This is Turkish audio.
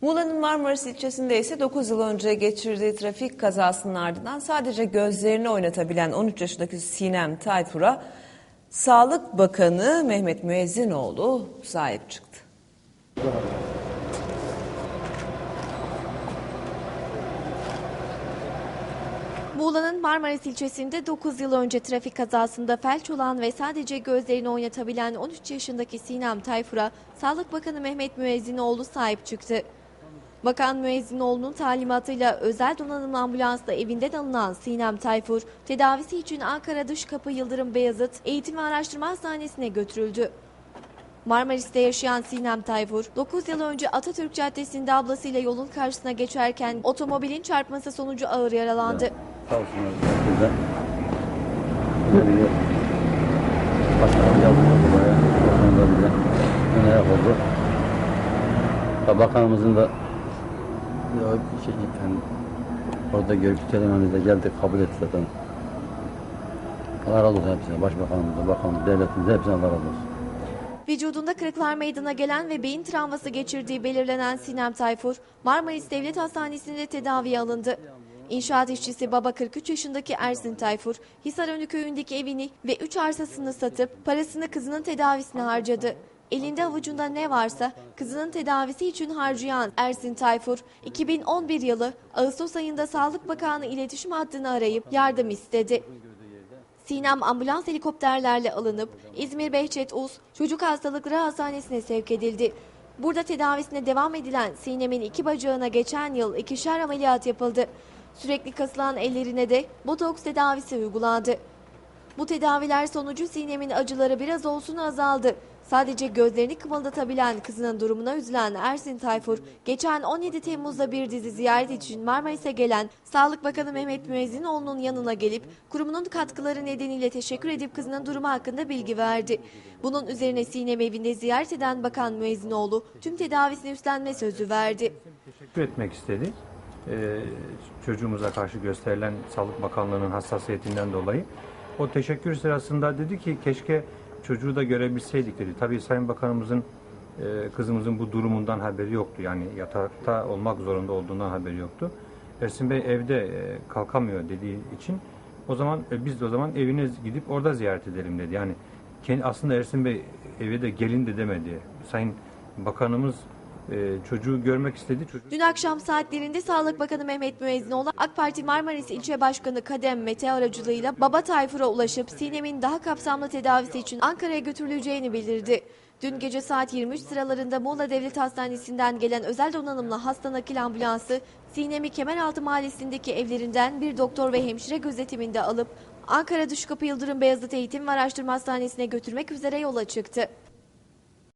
Muğla'nın Marmaris ilçesinde ise 9 yıl önce geçirdiği trafik kazasının ardından sadece gözlerini oynatabilen 13 yaşındaki Sinem Tayfur'a Sağlık Bakanı Mehmet Müezzinoğlu sahip çıktı. Muğla'nın Marmaris ilçesinde 9 yıl önce trafik kazasında felç olan ve sadece gözlerini oynatabilen 13 yaşındaki Sinem Tayfur'a Sağlık Bakanı Mehmet Müezzinoğlu sahip çıktı. Bakan Müezzinoğlu'nun talimatıyla özel donanımlı ambulansla evinden alınan Sinem Tayfur, tedavisi için Ankara Dışkapı Yıldırım Beyazıt Eğitim ve Araştırma Hastanesi'ne götürüldü. Marmaris'te yaşayan Sinem Tayfur, 9 yıl önce Atatürk Caddesi'nde ablasıyla yolun karşısına geçerken otomobilin çarpması sonucu ağır yaralandı. Bakanımızın da ya şey, yani orada görüntü telememizde geldik kabul etti zaten. Allah razı olsun hepsine. Başbakanımıza, bakanımıza, devletimize hepsine Allah razı olsun. Vücudunda kırıklar meydana gelen ve beyin travması geçirdiği belirlenen Sinem Tayfur, Marmaris Devlet Hastanesi'nde tedaviye alındı. İnşaat işçisi baba 43 yaşındaki Ersin Tayfur, Hisarönü köyündeki evini ve 3 arsasını satıp parasını kızının tedavisine harcadı. Elinde avucunda ne varsa kızının tedavisi için harcayan Ersin Tayfur, 2011 yılı Ağustos ayında Sağlık Bakanı iletişim hattını arayıp yardım istedi. Sinem ambulans helikopterlerle alınıp İzmir Behçet Uz Çocuk Hastalıkları Hastanesi'ne sevk edildi. Burada tedavisine devam edilen Sinem'in iki bacağına geçen yıl ikişer ameliyat yapıldı. Sürekli kasılan ellerine de botoks tedavisi uygulandı. Bu tedaviler sonucu Sinem'in acıları biraz olsun azaldı. Sadece gözlerini kımıldatabilen kızının durumuna üzülen Ersin Tayfur, geçen 17 Temmuz'da bir dizi ziyaret için Marmaris'e gelen Sağlık Bakanı Mehmet Müezzinoğlu'nun yanına gelip kurumunun katkıları nedeniyle teşekkür edip kızının durumu hakkında bilgi verdi. Bunun üzerine Sinem evinde ziyaret eden Bakan Müezzinoğlu tüm tedavisini üstlenme sözü verdi. teşekkür etmek istedi. Ee, çocuğumuza karşı gösterilen Sağlık Bakanlığı'nın hassasiyetinden dolayı. O teşekkür sırasında dedi ki keşke çocuğu da görebilseydik dedi. Tabii Sayın Bakanımızın e, kızımızın bu durumundan haberi yoktu. Yani yatakta olmak zorunda olduğundan haberi yoktu. Ersin Bey evde e, kalkamıyor dediği için o zaman e, biz de o zaman evine gidip orada ziyaret edelim dedi. Yani kendi, aslında Ersin Bey eve de gelin de demedi. Sayın Bakanımız e, çocuğu görmek istedi. Çocuk Dün akşam saatlerinde Sağlık Bakanı Mehmet Müezzinoğlu AK Parti Marmaris İlçe Başkanı Kadem Mete aracılığıyla Baba Tayfur'a ulaşıp Sinem'in daha kapsamlı tedavisi için Ankara'ya götürüleceğini bildirdi. Dün gece saat 23 sıralarında Muğla Devlet Hastanesi'nden gelen özel donanımlı hasta nakil ambulansı Sinem'i Kemeraltı Mahallesi'ndeki evlerinden bir doktor ve hemşire gözetiminde alıp Ankara Dışkapı Yıldırım Beyazıt Eğitim ve Araştırma Hastanesi'ne götürmek üzere yola çıktı.